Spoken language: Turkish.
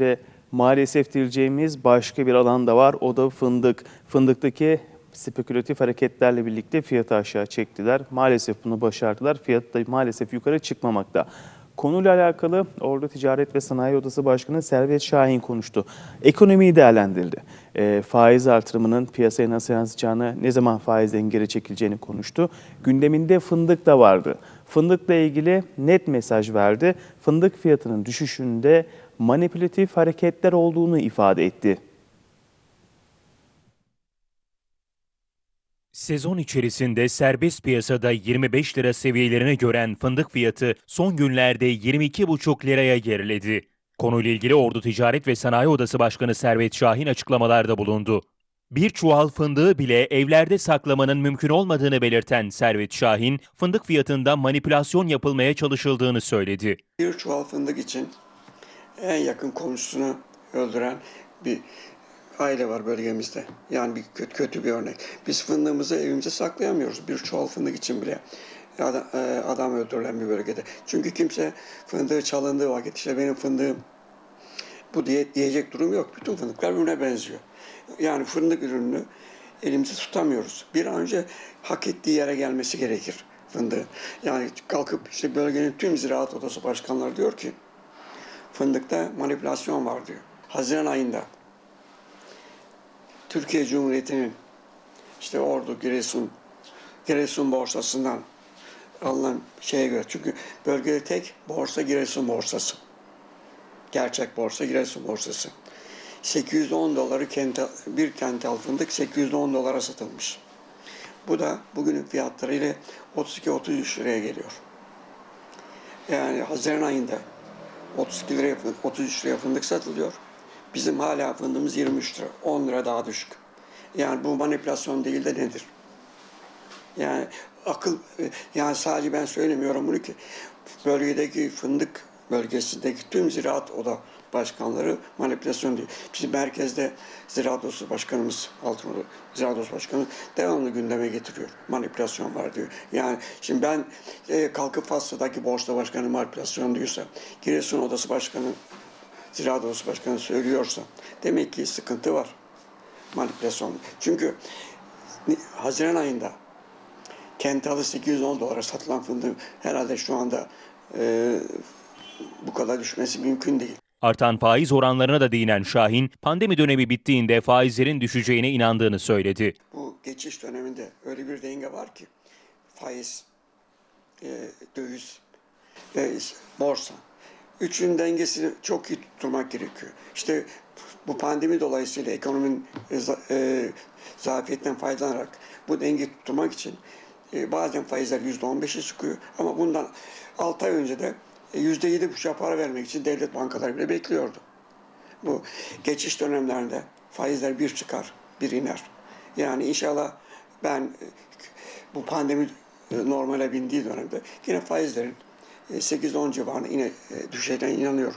Ve maalesef diyeceğimiz başka bir alan da var. O da fındık. Fındıktaki spekülatif hareketlerle birlikte fiyatı aşağı çektiler. Maalesef bunu başardılar. Fiyat da maalesef yukarı çıkmamakta. Konuyla alakalı Ordu Ticaret ve Sanayi Odası Başkanı Servet Şahin konuştu. Ekonomiyi değerlendirdi. E, faiz artırımının piyasaya nasıl yansıyacağını, ne zaman faizden geri çekileceğini konuştu. Gündeminde fındık da vardı. Fındıkla ilgili net mesaj verdi. Fındık fiyatının düşüşünde manipülatif hareketler olduğunu ifade etti. Sezon içerisinde serbest piyasada 25 lira seviyelerini gören fındık fiyatı son günlerde 22,5 liraya geriledi. Konuyla ilgili Ordu Ticaret ve Sanayi Odası Başkanı Servet Şahin açıklamalarda bulundu. Bir çuval fındığı bile evlerde saklamanın mümkün olmadığını belirten Servet Şahin, fındık fiyatında manipülasyon yapılmaya çalışıldığını söyledi. Bir çuval fındık için en yakın komşusunu öldüren bir aile var bölgemizde. Yani bir kötü, kötü bir örnek. Biz fındığımızı evimize saklayamıyoruz. Bir çuval fındık için bile adam, e, adam öldürülen bir bölgede. Çünkü kimse fındığı çalındığı vakit işte benim fındığım bu diye diyecek durum yok. Bütün fındıklar birbirine benziyor. Yani fındık ürününü elimizde tutamıyoruz. Bir an önce hak ettiği yere gelmesi gerekir fındığı. Yani kalkıp işte bölgenin tüm ziraat odası başkanları diyor ki fındıkta manipülasyon var diyor. Haziran ayında Türkiye Cumhuriyeti'nin işte Ordu, Giresun, Giresun borsasından alınan şeye göre. Çünkü bölgede tek borsa Giresun borsası. Gerçek borsa Giresun borsası. 810 doları kental, bir kental fındık 810 dolara satılmış. Bu da bugünün fiyatlarıyla 32-33 liraya geliyor. Yani Haziran ayında 32 liraya, 33 liraya fındık satılıyor. Bizim hala fındığımız 23 lira. 10 lira daha düşük. Yani bu manipülasyon değil de nedir? Yani akıl, yani sadece ben söylemiyorum bunu ki bölgedeki fındık bölgesindeki tüm ziraat oda başkanları manipülasyon diyor. Bizim merkezde ziraat odası başkanımız Altınoğlu ziraat odası başkanı devamlı gündeme getiriyor. Manipülasyon var diyor. Yani şimdi ben e, kalkıp Faslı'daki borsa başkanı manipülasyon diyorsa Giresun odası başkanı ziraat odası başkanı söylüyorsa demek ki sıkıntı var. Manipülasyon. Çünkü Haziran ayında Kentalı 810 dolara satılan fındığın herhalde şu anda e, bu kadar düşmesi mümkün değil. Artan faiz oranlarına da değinen Şahin, pandemi dönemi bittiğinde faizlerin düşeceğine inandığını söyledi. Bu geçiş döneminde öyle bir denge var ki faiz, e, döviz ve borsa. Üçün dengesini çok iyi tutturmak gerekiyor. İşte bu pandemi dolayısıyla ekonominin e, e, zafiyetinden faydalanarak bu dengeyi tutturmak için e, bazen faizler yüzde on beşe çıkıyor ama bundan 6 ay önce de e, yüzde yedi buçuğa para vermek için devlet bankaları bile bekliyordu. Bu geçiş dönemlerinde faizler bir çıkar, bir iner. Yani inşallah ben e, bu pandemi e, normale bindiği dönemde yine faizlerin e, 8-10 civarına yine e, düşeceğine inanıyorum.